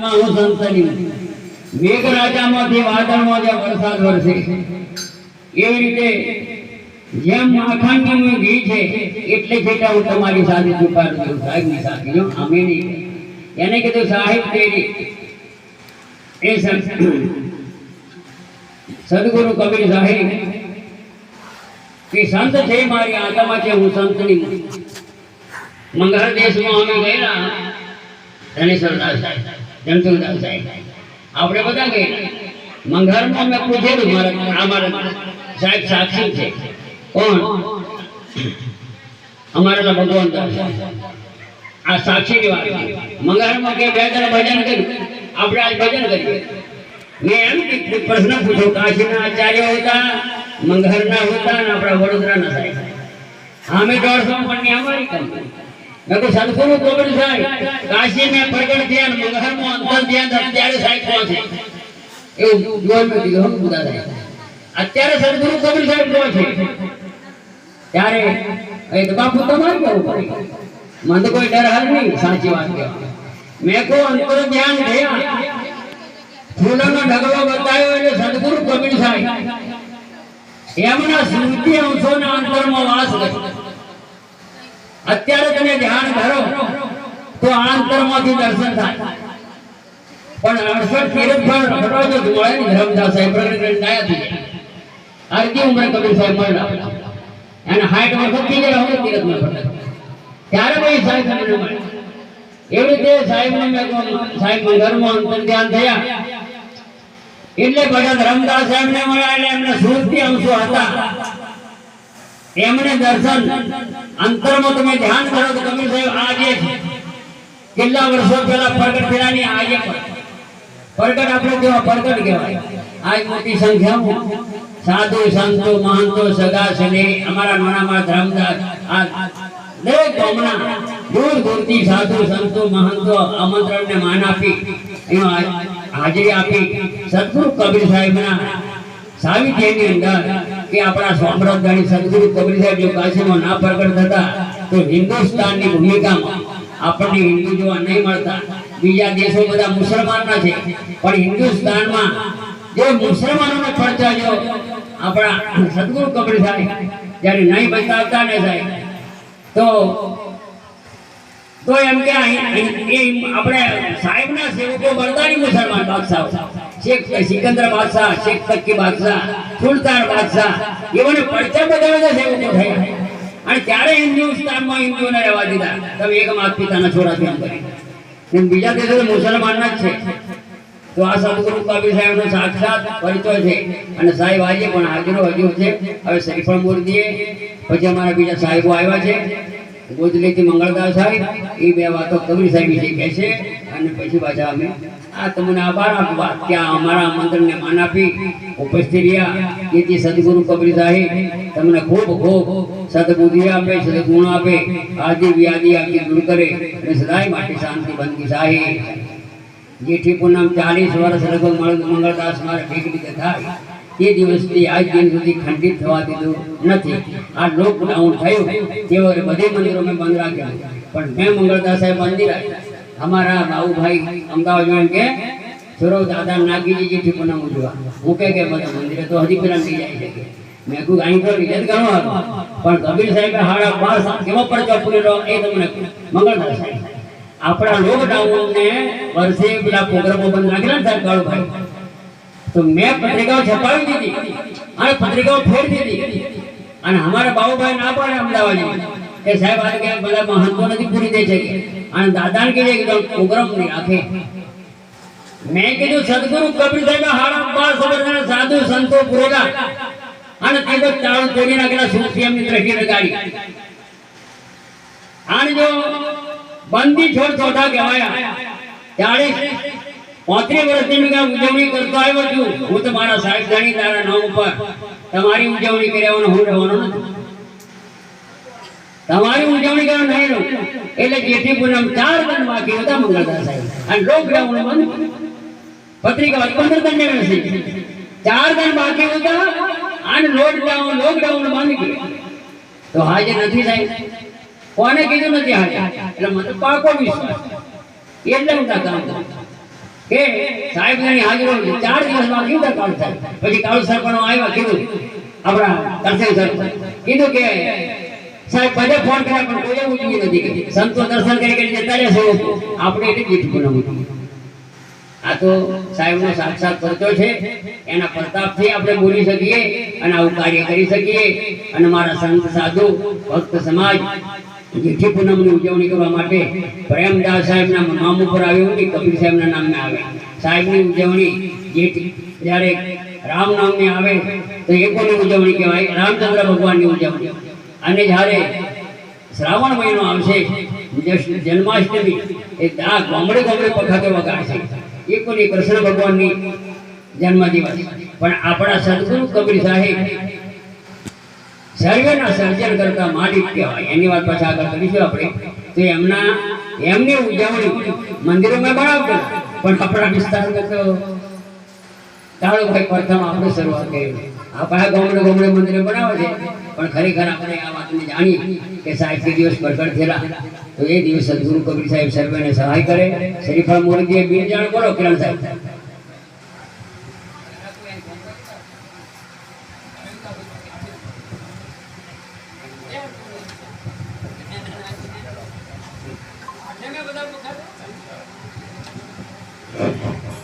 સંતની મેઘરાજામાંથી વાદળમાં જે વરસાદ વરસે, એવી રીતે જેમ માખણનું ઘી છે, એટલે છેટા હું તમારી સાથે છુપાડું છું, સાહેબની સાથે. જો, અમે નહીં. એને કીધું, સાહેબ, તેરી. એ સદગુરુ કબીર સાહેબ કે સંત છે મારી આત્મા છે, હું સંતની મંગળ દેશમાં અમે ગયેલા ધનેશ્વર સાહેબ. જમસુરદાસ સાહેબ આપણે બધા ગયેલા. મંગળમાં મેં પૂછેલું મારા અમારા સાહેબ સાક્ષી છે. કોણ? અમારા ભગવાન આ સાક્ષીની વાત મંગારમાં કે બે ત્રણ ભજન કર્યું. આપણે આજ ભજન કરીએ. મેં એમ પ્રશ્ન પૂછ્યો કાશીના આચાર્ય હતા, મંગળના હતા અને આપણા વડોદરાના સાહેબ. અમે દોઢસો પણ અમારી કંપની. મેં કહ્યું કોબડ સાહેબ. કાશી મે પ્રગટ થયા અને મંગળમાં અંતર ધ્યાન અત્યારે સાહેબ પહોંચે એવું જોર મે દીધો હમ બુદા સાહેબ. અત્યારે સદગુરુ કોબડ સાહેબ પહોંચે ત્યારે એ બાપુ તમારે કેવું પડે. મને તો કોઈ ડર હાલ નહીં, સાચી વાત કે મેં કો અંતર ધ્યાન થયા ફૂલોનો ઢગલો બતાવ્યો એટલે સદગુરુ કોબડ સાહેબ. એમના સ્મૃતિ અંશોના અંતરમાં વાસ કરે. અત્યારે તમે ધ્યાન કરો તો આ અંતરમાંથી દર્શન થાય. પણ અડસઠ તીરથ ફળ ફરવા જો મળે ને ધરમદાસ સાહેબ પ્રગટ થયા ગયા થઈ જાય ઉંમરે કબીર સાહેબ મળ્યા એને હાઈટ વખત થઈ જાય હવે તીરથમાં ફરતા. ત્યારે ભાઈ સાહેબ મને મળ્યા. એવી રીતે સાહેબ ને મેં સાહેબ ઘરમાં અંતર ધ્યાન થયા. એટલે બધા ધરમદાસ સાહેબ ને મળ્યા, એટલે એમને સુરતી અંશો હતા. એમને દર્શન અંતરમાં તમે ધ્યાન કરો તો કબીર સાહેબ આજે કેટલા વર્ષો પહેલા પ્રગટ થયાની આજે પ્રગટ આપણે કેવા પ્રગટ કહેવાય? આજ મોટી સંખ્યામાં સાધુ, સંતો, મહંતો, સગા, સને, અમારા નાનામાં ધર્મદાસ, આ દરેક ગામના દૂર દૂરથી સાધુ, સંતો, મહંતો આમંત્રણને માન આપી એમાં હાજરી આપી. સદગુરુ કબીર સાહેબના સાવિત્રીની અંદર કે આપણા સ્વામ્રાજધાની સદગુરુ કબીર સાહેબ જો કાશીમાં ના પ્રગટ થતા, તો હિન્દુસ્તાનની ભૂમિકામાં આપણને હિન્દુ જોવા નહીં મળતા. બીજા દેશો બધા મુસલમાનના છે, પણ હિન્દુસ્તાનમાં જે મુસલમાનોને પડતા જો આપણા સદગુરુ કબીર સાહેબ જ્યારે નહીં બતાવતા ને સાહેબ, તો તો એમ કે આપણે સાહેબના સેવકો બરદારી મુસલમાન બાદશાહ. શેખ સિકંદર બાદશાહ, શેખ તક્કી બાદશાહ, સુલતાન બાદશાહ, એઓને પરચા છે એવું થયા. અને ત્યારે હિન્દુસ્તાનમાં હિન્દુઓને રહેવા દીધા. તમે એક માત પિતાના છોરા તેમ કરી એમ બીજા દેશો મુસલમાનના જ છે. તો આ સદગુરુ કબીર સાહેબનો સાક્ષાત પરિચય છે. અને સાહેબ આજે પણ હાજરો હજુ છે. હવે શ્રીફળ મૂર્તિએ પછી અમારા બીજા સાહેબો આવ્યા છે. ગોદલીથી મંગળદાસ સાહેબ એ બે વાતો કબીર સાહેબ વિશે કહે છે. અને પછી પાછા અમે આ તમને આભાર આપવા. ત્યાં અમારા આમંત્રણને માન આપી ઉપસ્થિત રહ્યા. જેથી સદગુરુ કબરી સાહેબ તમને ખૂબ ખૂબ સદબુદ્ધિ આપે, સદગુણ આપે. આદિ વ્યાધિ આખી દૂર કરે અને સદાય માટે શાંતિ બંધી સાહેબ જેઠી પૂનમ ચાલીસ વર્ષ લગભગ મંગળદાસ મારે રીતે થાય. તે દિવસથી આજ દિન સુધી ખંડિત થવા દીધું નથી. આ લોકડાઉન થયું. તે વખતે બધે મંદિરો મેં બંધ રાખ્યા. પણ મેં મંગળદાસ સાહેબ મંદિર રાખ્યા અમારા બાબુભાઈ અમદાવાદ એમ કે સૌરવ દાદા નાગીજી જેઠી પણ જોવા હું કે કે, બધા મંદિરે તો હજી પેલા નહીં જાય છે મેં કહ્યું અહીં તો જ ગણો પણ કબીર સાહેબ હાડા બાર સાલ કેવો પડતો પૂરેલો, એ તમને મંગળદાસ સાહેબ. આપણા લોકડાઉન ને વર્ષે પેલા પ્રોગ્રામો બંધ નાખેલા ને સાહેબ, કાળુભાઈ. તો મેં પત્રિકાઓ છપાવી દીધી અને પત્રિકાઓ ફેર દીધી. અને અમારા બાબુભાઈ ના પાડે અમદાવાદ. કે સાહેબ, આ કે બધા મહંતો નથી પૂરી દે છે અને દાદાને કહીએ કે પ્રોગ્રામ નહીં રાખે મેં કીધું, સદગુરુ કબીર સાહેબ હાડા બાર સબરના સાધુ સંતો પુરેલા. અને તે તો તાળું તોડી નાખેલા સુરતી એમની દ્રષ્ટિ લગાડી. અને જો બંદી છોડ ચોથા કહેવાયા, ત્યારે પાંત્રીસ વર્ષની મેં ઉજવણી કરતો આવ્યો છું. હું તો મારા સાહેબ જાણી તારા નામ ઉપર તમારી ઉજવણી કર્યા હું રહેવાનો નથી. તમારી ઉજવણી કરવા નહીં એટલે જેઠી પૂનમ ચાર દિન બાકી હતા મંગળદાસ સાહેબ. અને લોકડાઉન બંધ પત્રિકા પંદર દિન નથી ચાર દંડ બાકી હતા અને લોકડાઉન લોકડાઉન બંધ ગયું. તો હાજર નથી સાહેબ. કોને કીધું નથી હાજર? એટલે મને પાકો વિશ્વાસ. એટલે હું કામ કે સાહેબની હાજરો ચાર દિવસમાં કેવી કાળ થાય પછી કાળુ સરપંચ આવ્યા, કીધું, આપણા કરશે સર કીધું કે સાહેબ બધે ફોન કર્યા પણ કોઈ ઉજવી નથી કરી સંતો દર્શન કરી કરી જતા રહ્યા છે. આપણે એટલી જ બનાવું આ તો સાહેબનો સાક્ષાત પરચો છે. એના પ્રતાપથી આપણે બોલી શકીએ અને આવું કાર્ય કરી શકીએ. અને મારા સંત સાધુ, ભક્ત સમાજ, જેઠી પૂનમની ઉજવણી કરવા માટે પ્રેમદાસ સાહેબના નામ ઉપર આવ્યું કે કબીર સાહેબના નામે આવે. સાહેબની ઉજવણી જેઠી, જ્યારે રામ નામની આવે, તો એ કોની ઉજવણી કહેવાય. રામચંદ્ર ભગવાનની ઉજવણી. અને જ્યારે શ્રાવણ મહિનો આવશે જન્માષ્ટમી, એ આ ગામડે ગામડે પખાતે વગાડશે એ કોઈ કૃષ્ણ ભગવાનની જન્મદિવસ. પણ આપણા સદગુરુ કબીર સાહેબ સર્વેના સર્જન કરતા માલિક કહેવાય. એની વાત પાછા આગળ કરીશું આપણે. તો એમના એમની ઉજવણી મંદિરોમાં બનાવતા પણ આપણા વિસ્તારમાં તો કાળુભાઈ પ્રથમ આપણે શરૂઆત કરી. આ પાછા ગામડે ગામડે મંદિરો બનાવે છે. પણ ખરેખર આપણે આ વાતને જાણીએ કે સાહેબ તે દિવસ પ્રગટ થયેલા તો એ દિવસ સદગુરુ કબીર સાહેબ સર્વેને સહાય કરે. શરીફા મોરજીએ બે જણ બોલો, કિરણ સાહેબ.